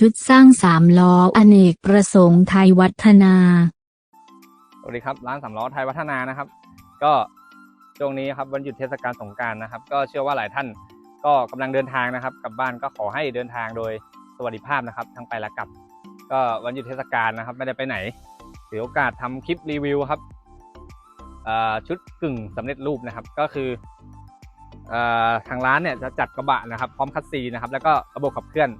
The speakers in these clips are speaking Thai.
ชุดสร้างสามล้ออเนกประสงค์ไทยวัฒนา สวัสดีครับร้านสามล้อไทยวัฒนานะครับ ก็ช่วงนี้ครับวันหยุดเทศกาลสงกรารนะครับ ก็เชื่อว่าหลายท่านก็กำลังเดินทางนะครับ กลับบ้านก็ขอให้เดินทางโดยสวัสดิภาพนะครับ ทั้งไปและกลับ ก็วันหยุดเทศกาลนะครับ ไม่ได้ไปไหนถือโอกาสทำคลิปรีวิวครับเอ่อชุดกึ่งสำเร็จรูปนะครับ ก็คือเอ่อทางร้านเนี่ยจะจัดกระบะนะครับ พร้อมคัสซีนะครับ แล้วก็ระบบขับเคลื่อน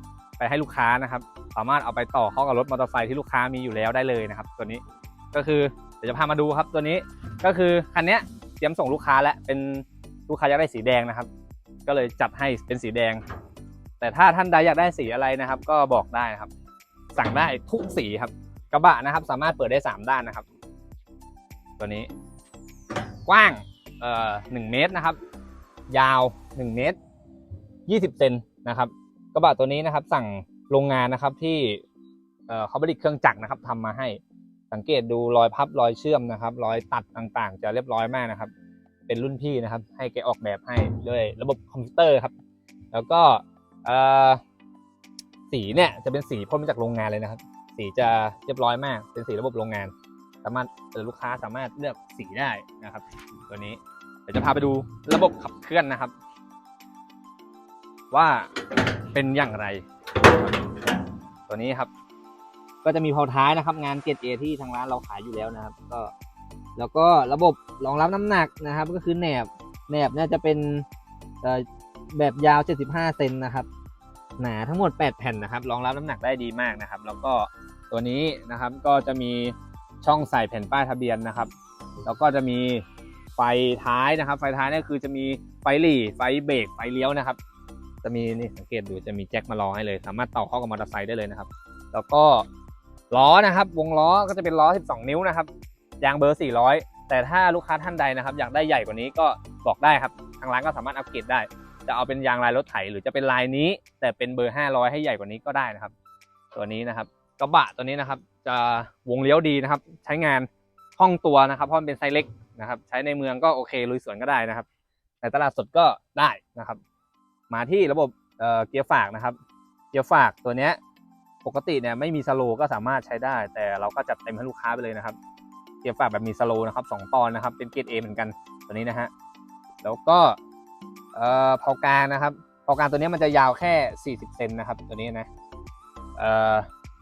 ให้ลูกค้านะครับ สามารถเอาไปต่อเข้ากับรถมอเตอร์ไซค์ที่ลูกค้ามีอยู่แล้วได้เลยนะครับ ตัวนี้ก็คือเดี๋ยวจะพามาดูครับ ตัวนี้ก็คือคันนี้ยเตรียมส่งลูกค้าแล้วเป็นลูกค้าอยากได้สีแดงนะครับ ก็เลยจัดให้เป็นสีแดง แต่ถ้าท่านใดอยากได้สีอะไรนะครับ ก็บอกได้นะครับ สั่งได้ทุกสีครับ กระบะนะครับ สามารถเปิดได้ 3 ด้านนะครับ ตัวนี้ กว้างเอ่อหเมตรนะครับ ยาว 1 เมตร 20เซนนะครับ กระบะตัวนี้นะครับ สั่งโรงงานนะครับที่เขาผลิตเครื่องจักรนะครับทำมาให้ สังเกตดูรอยพับรอยเชื่อมนะครับ รอยตัดต่างๆ จะเรียบร้อยมากนะครับ เป็นรุ่นพี่นะครับ ให้แกออกแบบให้ด้วยระบบคอมพิวเตอร์ครับ แล้วก็สีเนี่ยจะเป็นสีพ่นมาจากโรงงานเลยนะครับ สีจะเรียบร้อยมาก เป็นสีระบบโรงงาน สามารถลูกค้าสามารถเลือกสีได้นะครับ ตัวนี้เดี๋ยวจะพาไปดูระบบขับเคลื่อนนะครับ ว่า เป็นอย่างไร ตัวนี้ครับ ก็จะมีเพาท้ายนะครับ งานเกรดเอที่ทางร้านเราขายอยู่แล้วนะครับ ก็ แล้วก็ระบบรองรับน้ำหนักนะครับ ก็คือแหนบแหนบเนี่ยจะเป็นแบบยาว 75 เซนนะครับ หนาทั้งหมด 8 แผ่นนะครับ รองรับน้ำหนักได้ดีมากนะครับ แล้วก็ตัวนี้นะครับก็จะมีช่องใส่แผ่นป้ายทะเบียนนะครับ แล้วก็จะมีไฟท้ายนะครับ ไฟท้ายเนี่ยคือจะมีไฟหลีไฟเบรกไฟเลี้ยวนะครับ จะมีนี่สังเกตดูจะมีแจ็คมารอให้เลย สามารถต่อเข้ากับมอเตอร์ไซค์ได้เลยนะครับ แล้วก็ล้อนะครับ วงล้อก็จะเป็นล้อ 12 นิ้วนะครับยางเบอร์ 400 แต่ถ้าลูกค้าท่านใดนะครับ อยากได้ใหญ่กว่านี้ก็บอกได้ครับ ทางร้านก็สามารถอัปเกรดได้ จะเอาเป็นยางลายรถไถหรือจะเป็นลายนี้ แต่เป็นเบอร์ 500 ให้ใหญ่กว่านี้ก็ได้นะครับ ตัวนี้นะครับกระบะตัวนี้นะครับ จะวงเลี้ยวดีนะครับ ใช้งานคล่องตัวนะครับเพราะมันเป็นไซส์เล็กนะครับ ใช้ในเมืองก็โอเคลุยสวนก็ได้นะครับ ในตลาดสดก็ได้นะครับ มาที่ระบบเเกียร์ฝากนะครับ เกียร์ฝากตัวเนี้ยปกติเนี่ยไม่มีสโลก็สามารถใช้ได้ แต่เราก็จัดเต็มให้ลูกค้าไปเลยนะครับ เกียร์ฝากแบบมีสโลนะครับสองตอนนะครับ เป็นเกียร์เอเหมือนกันตัวนี้นะฮะแล้วก็เอ่อเผากางนะครับเผากางตัวนี้มันจะยาวแค่ 40เซนนะครับ ตัวนี้นะเอ่อ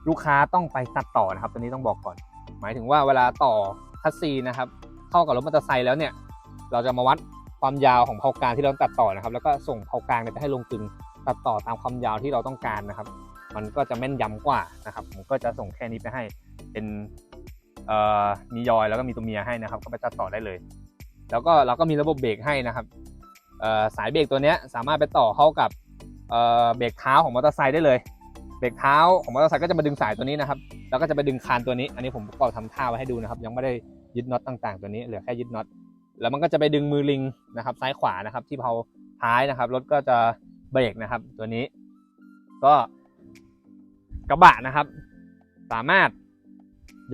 ลูกค้าต้องไปตัดต่อนะครับ ตัวนี้ต้องบอกก่อน หมายถึงว่าเวลาต่อคัสซีนะครับ เข้ากับรถมอเตอร์ไซค์แล้วเนี่ย เราจะมาวัด ความยาวของเผากลางที่เราตัดต่อนะครับ แล้วก็ส่งเผากลางไปให้ลงกลึงตัดต่อตามความยาวที่เราต้องการนะครับ มันก็จะแม่นยำกว่านะครับ ผมก็จะส่งแค่นี้ไปให้เป็นมียอยแล้วก็มีตัวเมียให้นะครับ ก็ไปตัดต่อได้เลย แล้วก็เราก็มีระบบเบรกให้นะครับสายเบรกตัวนี้สามารถไปต่อเข้ากับเอ่อเบรกเท้าของมอเตอร์ไซค์ได้เลย เบรกเท้าของมอเตอร์ไซค์ก็จะมาดึงสายตัวนี้นะครับ แล้วก็จะไปดึงคานตัวนี้ อันนี้ผมประกอบทำท่าไว้ให้ดูนะครับ ยังไม่ได้ยึดน็อตต่าง ๆ ตัวนี้ เหลือแค่ยึดน็อต แล้วมันก็จะไปดึงมือลิงนะครับ ซ้ายขวานะครับ ที่เพาท้ายนะครับ รถก็จะเบรกนะครับ ตัวนี้ ก็กระบะนะครับ สามารถ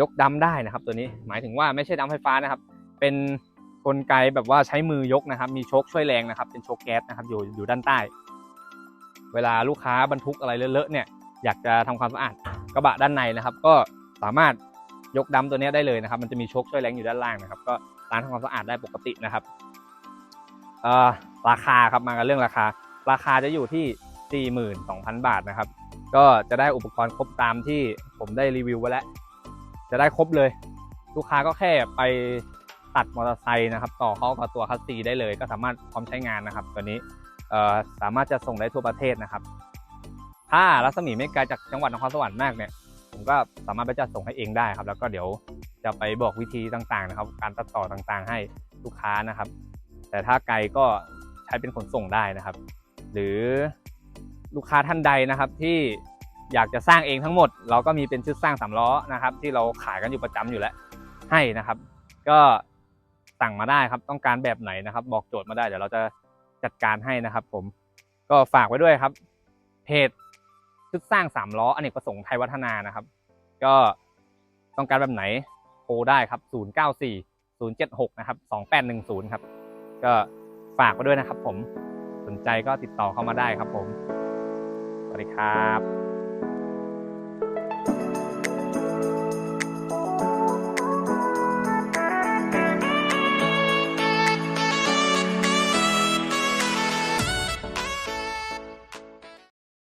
ยกดำได้นะครับ ตัวนี้หมายถึงว่าไม่ใช่ดำไฟฟ้านะครับ เป็นกลไกแบบว่าใช้มือยกนะครับ มีโชคช่วยแรงนะครับ เป็นโชคแก๊สนะครับ อยู่อยู่ด้านใต้ เวลาลูกค้าบรรทุกอะไรเลอะๆเนี่ย อยากจะทำความสะอาดกระบะด้านในนะครับ ก็สามารถยกดำตัวนี้ได้เลยนะครับ มันจะมีโชคช่วยแรงอยู่ด้านล่างนะครับ ก็ ล้างทำความสะอาดได้ปกตินะครับราคาครับมากันเรื่องราคา ราคาจะอยู่ที่ 42,000 บาทนะครับ ก็จะได้อุปกรณ์ครบตามที่ผมได้รีวิวไว้แล้ว จะได้ครบเลย ลูกค้าก็แค่ไปตัดมอเตอร์ไซค์นะครับ ต่อเข้ากับตัวคัสซีได้เลย ก็สามารถพร้อมใช้งานนะครับ ตัวนี้สามารถจะส่งได้ทั่วประเทศนะครับ ถ้ารัศมีไม่ไกลจากจังหวัดนครสวรรค์มากเนี่ย ผมก็สามารถไปจัดส่งให้เองได้ครับ แล้วก็เดี๋ยว จะไปบอกวิธีต่างๆนะครับ การตัดต่อต่างๆ ให้ลูกค้านะครับ แต่ถ้าไกลก็ใช้เป็นขนส่งได้นะครับ หรือลูกค้าท่านใดนะครับที่อยากจะสร้างเองทั้งหมด เราก็มีเป็นชุดสร้างสามล้อนะครับ ที่เราขายกันอยู่ประจำอยู่แล้วให้นะครับ ก็สั่งมาได้ครับต้องการแบบไหนนะครับ บอกโจทย์มาได้เดี๋ยวเราจะจัดการให้นะครับ ผมก็ฝากไว้ด้วยครับเพจชุดสร้างสามล้ออเนกประสงค์ไทยวัฒนานะครับ ก็ต้องการแบบไหน โทรได้ครับ 094 076 นะครับ 2810 ครับ ก็ฝากไว้ด้วยนะครับผม สนใจก็ติดต่อเข้ามาได้ครับผม สวัสดีครับ